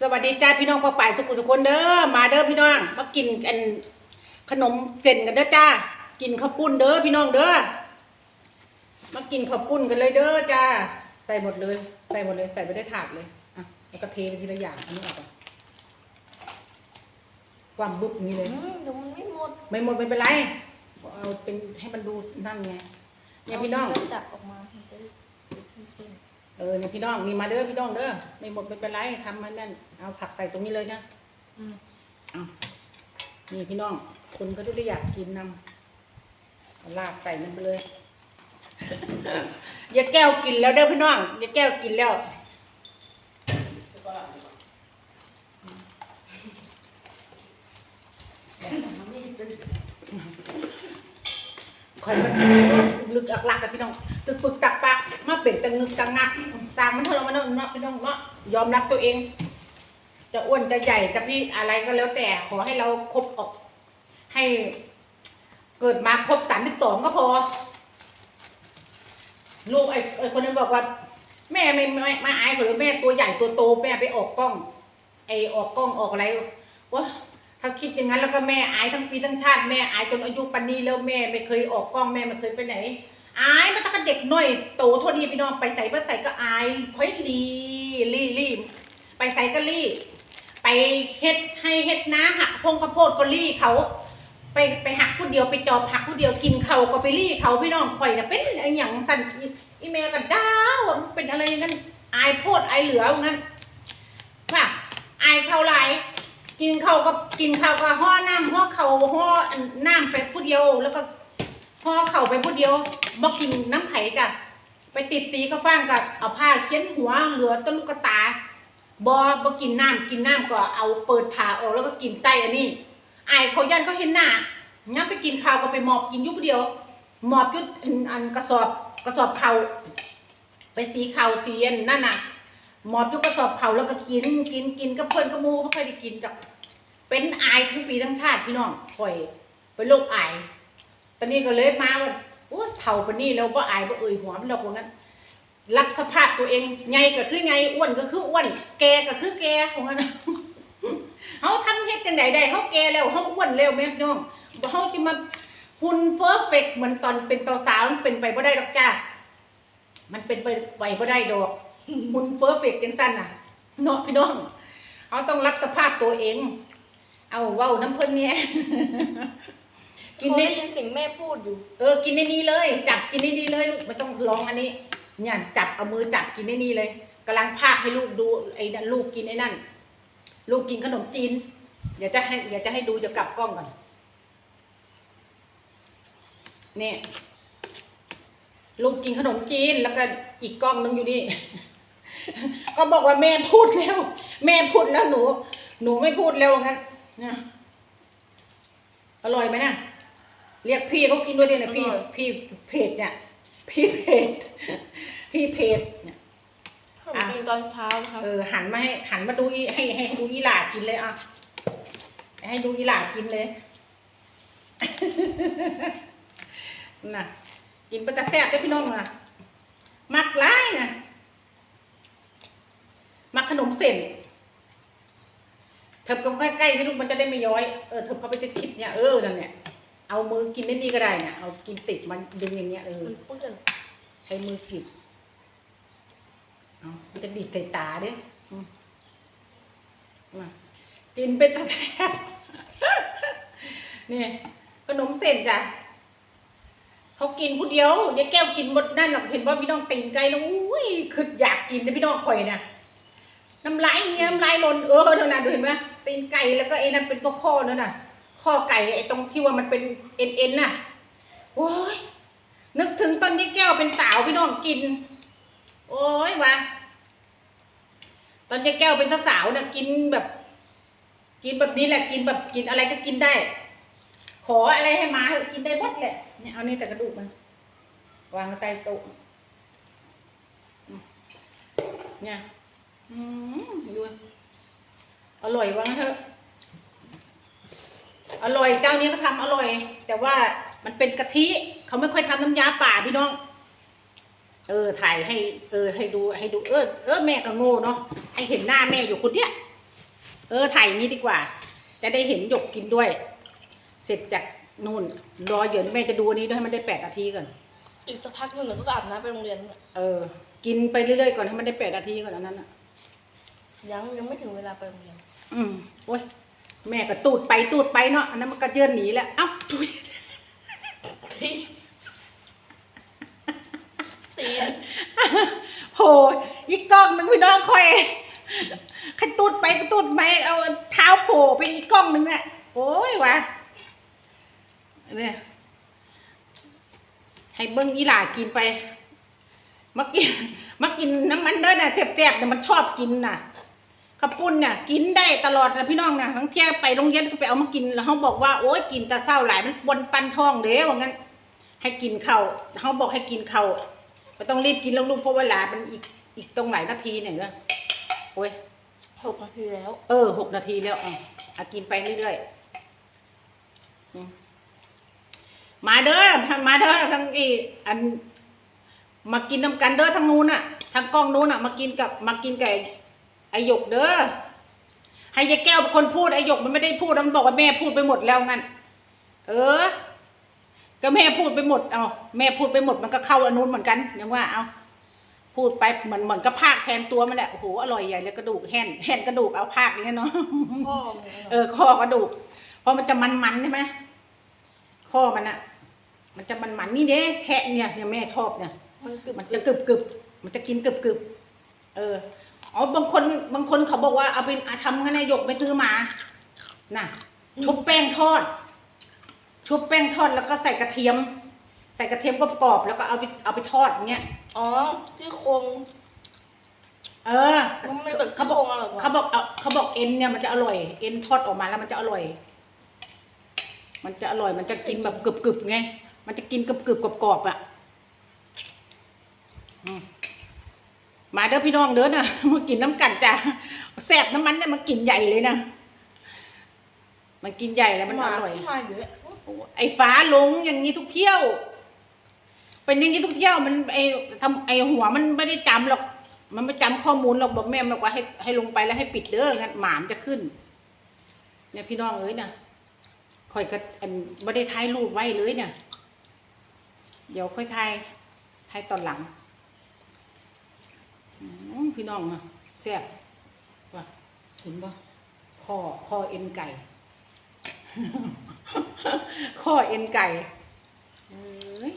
สวัสดีจ้าพี่น้องป้าป่ายสุขุสุคนเด้อมาเด้อพี่น้องมากินกันขนมเส้นกันเด้อจ้ากินข้าวปุ้นเด้อพี่น้องเด้อมากินข้าวปุ้นกันเลยเด้อจ้าใส่หมดเลย ใส่หมดเลยใส่ไปได้ถาดเลยอะแล้วก็เทไปทีละอย่างอันนี้ออกก่อนความบุบอย่างนี้เลยอืมเดี๋ยวมันไม่หมดไม่หมดไม่เป็นไรเอาเป็นให้มันดูนั่นไงเนี่ยพี่น้องเาที่เราจับออกมามันจะเป็นเส้น เออเนี่ยพี่น้องนี่มาเด้อพี่น้องเด้อไม่หมดไม่เป็นไรทำมันนั่นเอาผักใส่ตรงนี้เลยนะๆอืมเอานี่พี่น้องคนก็จะได้อยากกินนำเอาลาดใส่มันไปเลยยายแก้วกินแล้วเด้อพี่น้องยายแก้วกินแล้วคอยมัน ลึกอักลักกับพี่น้องตึกปึกตักปักมาเป็นตังนึกตังงักสร้างมันเถอเรามันเนาะพี่น้องเนาะยอมรับตัวเอง จะอ้วนจะใหญ่จะพี่อะไรก็แล้วแต่ขอให้เราครบออก ให้ เกิดมาครบสามสิบสองก็พอ ลูกไอ้ไอ้คนนั้นบอกว่า แม่ไม่ไม่ไม่อายหรือแม่ตัวใหญ่ตัวโตแม่ไปออกกล้อง ไอออกกล้องออกอะไรวะถ้าคิดอย่างนั้นแล้วก็แม่อายทั้งปีทั้งชาติแม่อายจนอายุปันนี้แล้วแม่ไม่เคยออกกล้องแม่ไม่เคยไปไหน อายมาตั้งแต่เด็กหน้อยโตเท่านี้พี่น้องไปใส่ไปใส่ก็อายค่อยลีลีลีไปใส่ก็ลีไปเฮ็ดให้เฮ็ดนาหักพงกระโพดก็ลีเขา ไปไปหักผู้เดียวไปจอบหักผู้เดียวกินเขาก็ไปรีเขาพี่น้องข่อยนะเป็นอย่างสั่นอีเมลกันดาวมันเป็นอะไรอย่างนั้นอายโพดอายเหลืออย่างนั้นค่ะอายเขาหลกินเขาก็กินเขาก็ห่อน้ำห่อเขาห่ออันน้ำไปผู้เดียวแล้วก็ ห่อเข่าไปผู้เดียวบ่กินน้ำไผ่จ้ะไปติดตีก็ฟ้างกับเอาผ้าเขียนหัวเหลือต้นลูกกตาบ่บ่กินน้ำกินน้ำก็เอาเปิดผ้าออกแล้วก็กินใต้อันนี้ไอเขายันเขาเห็นหน้างั้นไปกินข้าวก็ไปหมอบกินยุบเดียว หมอบยุดอันกระสอบกระสอบเขาไปสีเขาเชียนนั่นน่ะ หมอบยุกระสอบเขาแล้วก็กินกินกินกับเพื่อนกับมูเขาเคยได้กินจากเป็นไอทั้งปีทั้งชาติพี่น้องคอยเป็นโรคไอ อนนี้ก็เลยมาว่าโอ้เท่าปานนี้แล้วว่อายว่เอ่ยหัวมันดอกว่างั้นรับสภาพตัวเองไงก็คือไงอ้วนก็คืออ้วน แกก็คือแกของนั้นเขาทำเฮ็ดจังไดได้เขาแกแล้วเขาอ้วนแล้วแม่พี่น้องบ่เขาจะมาหุ่นเฟอร์เฟกเหมือนตอนเป็นตอนสาวมันเป็นไปบ่ได้ดอกจ้ามันเป็นไปไปบ่ได้ดอกหุ่นเฟอร์เฟกจังสั้นน่ะเนาะพี่น้องเขาต้องรับสภาพตัวเอง เอาเว้าน้ำเพิ่นเนี่ย กินเขาในได้ยินเสียงแม่พูดอยู่ เออกินในนี้เลย จับกินในนี้เลยลูกไม่ต้องลองอันนี้ เนี่ยจับเอามือจับกินในนี้เลยกำลังพากให้ลูกดูไอ้นั่นลูกกินไอ้นั่น ลูกกินขนมจีนเดี๋ยวจะให้เดี๋ยวจะให้ดูจะกลับกล้องก่อนเนี่ยลูกกินขนมจีนแล้วก็อีกกล้องนึงอยู่นี่ ก็บอกว่าแม่พูดแล้ว แม่พูดแล้วหนู หนูไม่พูดแล้วงั้นนะอร่อยไหมนะ เรียกพี่เขากินด้วยดินะพี่อร่อยพี่เพจเนี่ย พี่เพจพี่เพจเนี่ยขนมจีนตอนเช้านะคะเออหันมาให้หันมาดูอีให้ให้ให้ดูอีหลากินเลยอะให้ดูอีหลากินเลยน่ะกินไปแต่แซ่บได้อพี่น้องนะมักร้ายนะมักขนมเส้นเถิบกันใกล้ๆที่ลูกมันจะได้ไม่ย้อย เออเถิบเข้าไปจะคิดเนี่ยเออนั่นเนี่ย เอามือกินได้นี่ก็ได้เนี่ยเอากินติดมันดึงอย่างเงี้ยเออมันเปื้อนใช้มือจิบเอามันจะดีดใส่ตาเด้อืมมากินเป็นตะแทบนี่ขนมเส้นจ้ะเขากินผู้เดียวยายแก้วกินหมดนั่นหรอกเห็นว่าพี่น้องตีนไก่แล้วอุ้ยคืออยากกินนะพี่น้องข่อยนะน้ำลายเนี่ยน้ำลายหล่นเออเท่านั้นดูเห็นไหมตีนไก่แล้วก็ไอ้นั่นเป็นข้อข้อๆนั่นน่ะ ข้อไก่ไอ้ตรงที่ว่ามันเป็นเอ็นเอ็นๆน่ะโอ้ยนึกถึงตอนยายแก้วเป็นสาวพี่น้องกิน โอ้ยวะตอนยายแก้วเป็นสาวเนี่ยกินแบบ กินแบบนี้แหละกินแบบกินอะไรก็กินได้ ขออะไรให้มาเถอะกินได้หมดแหละเนี่ยเอานี่แต่กระดูกมันวางใต้โต๊ะเนี่ย อืมดูอร่อยวะงั้นเถอะ อร่อยเจ้านี้ก็ทำอร่อย แต่ว่ามันเป็นกะทิเขาไม่ค่อยทำน้ำยาป่าพี่น้อง เออถ่ายให้ เออ ให้ดูให้ดูเออเออแม่ก็โง่เนาะให้เห็นหน้าแม่อยู่คนเนี้ยเออถ่ายอย่างนี้ดีกว่า จะได้เห็นหยกกินด้วย เสร็จจากนู่นรอเดี๋ยวแม่จะดูอันนี้ด้วยให้มันได้แปดนาทีก่อนอีกสักพักหนึ่งหนูก็อาบน้ำไปโรงเรียนเนี่ยเออ กินไปเรื่อยๆก่อนให้มันได้แปดนาทีก่อนอันนั้นอะยังยังไม่ถึงเวลาไปโรงเรียน อืมโอ้ย แม่ก็ตูดไปตูดไปเนาะอันนั้นมันก็เยื่อนหนีแล้วเอ้าทุยตีนโหอีกกล้องหนึงพี่น้องคอยใครตูดไปก็ตูดไปเอาเท้าโผล่ไปอีกกล้องหนึงอะโอ้ยวะเนี่ยให้เบิ้งอีหล่ากินไปมากินมากินน้ำมันเด้อน่ะแซ่บๆเนี่ยมันชอบกินน่ะ ข้าวปุ้นน่ะกินได้ตลอดนะพี่น้องน่ะทั้งเที่ยไปโรงเรียนก็ไปเอามากินแล้วเขาบอกว่าโอ้ยกินแต่เศร้าหลายมันปนปันท้องเด้ว่างั้น ให้กินข้าวเขาบอกให้กินข้าวไม่ต้องรีบกินแล้วลูกเพราะเวลามันอีกอีกตรงหลายนาทีเนี่ยนะโอ้ยหกนาทีแล้ว เออหกนาทีแล้วอะเอากินไปเรื่อยๆอืมมาเด้อทางมาเด้อทางอีอันมากินน้ำกันเด้อทางนู้นน่ะทางกล้องนู้นน่ะ มากินกับมากินกับไอ้ ไอหยกเด้อให้ยายแก้วเป็นคนพูดไอหยกมันไม่ได้พูดมันบอกว่าแม่พูดไปหมดแล้วงั้น เออ ก็แม่พูดไปหมดเอาแม่พูดไปหมดมันก็เข้าอันนู้นเหมือนกันยังว่าเอาพูดไปเหมือนเหมือนกับภาคแทนตัวมันแหละโอ้โหอร่อยใหญ่เลยกระดูกแห่นแห่นกระดูกเอาภาคอย่างเงี้ยเนาะพ่อมันเออข้อกระดูกเพราะมันจะมันๆใช่ไหมข้อมันอะมันจะมันๆนี่เด้แทะเนี่ยเนี่ยแม่ชอบเนี่ยมันกึบมันจะกึบกึบมันจะกินกึบกึบเออ อ๋อบางคนบางคนเขาบอกว่าเอาไปเอาทำงั้นนายกไปซื้อมา น่ะ ชุบแป้งทอด ชุบแป้งทอดแล้วก็ใส่กระเทียม ใส่กระเทียมกรอบๆแล้วก็เอาไปเอาไปทอดอย่างเงี้ย อ๋อที่โครงเออมันไม่แบบเขาที่บโคอกรงอร่อยกว่าเขาบอกเอาเขาบอกเอ็นเนี่ยมันจะอร่อย เอ็นทอดออกมาแล้วมันจะอร่อย มันจะอร่อย มันจะกินแบบกรึบๆไง มันจะกินกรึบๆกรอบๆอะอืม มาเด้อพี่น้องเด้อนะมากินน้ำกันจ้ะแซ่บน้ำมันเนี่ยมันกินใหญ่เลยนะมันกินใหญ่แล้วมันอร่อยหมาเยอะไอ้ฟ้าลงอย่างนี้ทุกเที่ยว เป็นอย่างนี้ทุกเที่ยวมันไอ้ทำไอ้หัวมันไม่ได้จำหรอก มันไม่จำข้อมูลหรอกบอกแม่บอกว่าให้ให้ลงไปแล้วให้ปิดเด้องั้นหมามนจะขึ้น เนี่ยพี่น้องเอ้ยเนี่ยคอยก็อันไม่ได้ถ่ายรูปไว้เลยเนี่ย เดี๋ยวค่อยถ่ายถ่ายตอนหลัง อืมพี่น้องอะแซ่บว่ะเห็นปะข้อข้อเอ็นไก่ ข้อเอ็นไก่เอ้ย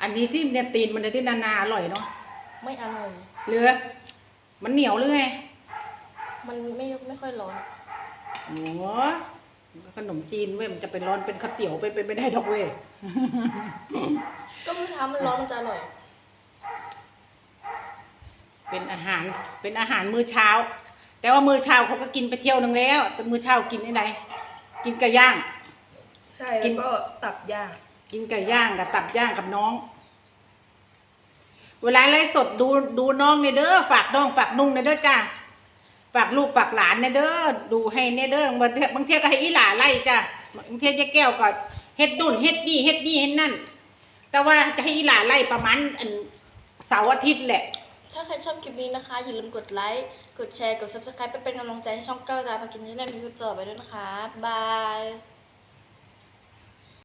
อันนี้ที่เนี่ยตีนมันเนี่ยที่นานาอร่อยเนาะไม่อร่อยเหลือ มันเหนียวหรือไงมันไม่ไม่ค่อยร้อน โอ้ขนมจีนเว้ยมันจะเป็นร้อนเป็นข้าวเตี๋ยวไปเป็นไม่ได้ดอกเว้ย ก็เมื่อเช้ามันร้อนมันจะอร่อย เป็นอาหารเป็นอาหารมื้อเช้า แต่ว่ามื้อเช้าเขาก็กินไปเที่ยวหนึงแล้ว แต่มื้อเช้ากินไอ้ไหนกินไก่ย่าง ใช่กิแล้วน ก็ตับย่างกินไก่ย่างกับตับย่างกับน้อง เวลาไลฟ์สดดูดูน้องเนี่ยเด้อฝากน้องฝากนุ่งเนี่ยเด้อจ้าฝากลูกฝากหลานเนี่ยเด้อดูให้เนี่ยเด้อบางเทีบางเทีก็ให้อีหลาไล่จ้าบางเทียายแก้วก็เฮ็ดดุนเฮ็ดนี่เฮ็ดนี่เฮ็ดนั่น แต่ว่าจะให้อีหลาไล่ประมาณอันเสาร์อาทิตย์แหละ ถ้าใครชอบคลิปนี้นะคะ อย่าลืมกดไลค์ กดแชร์ กด subscribe ไปเป็นกำลังใจให้ช่องเก้าดาวพากินที่ได้มีคลิปต่อไปด้วยนะคะ บาย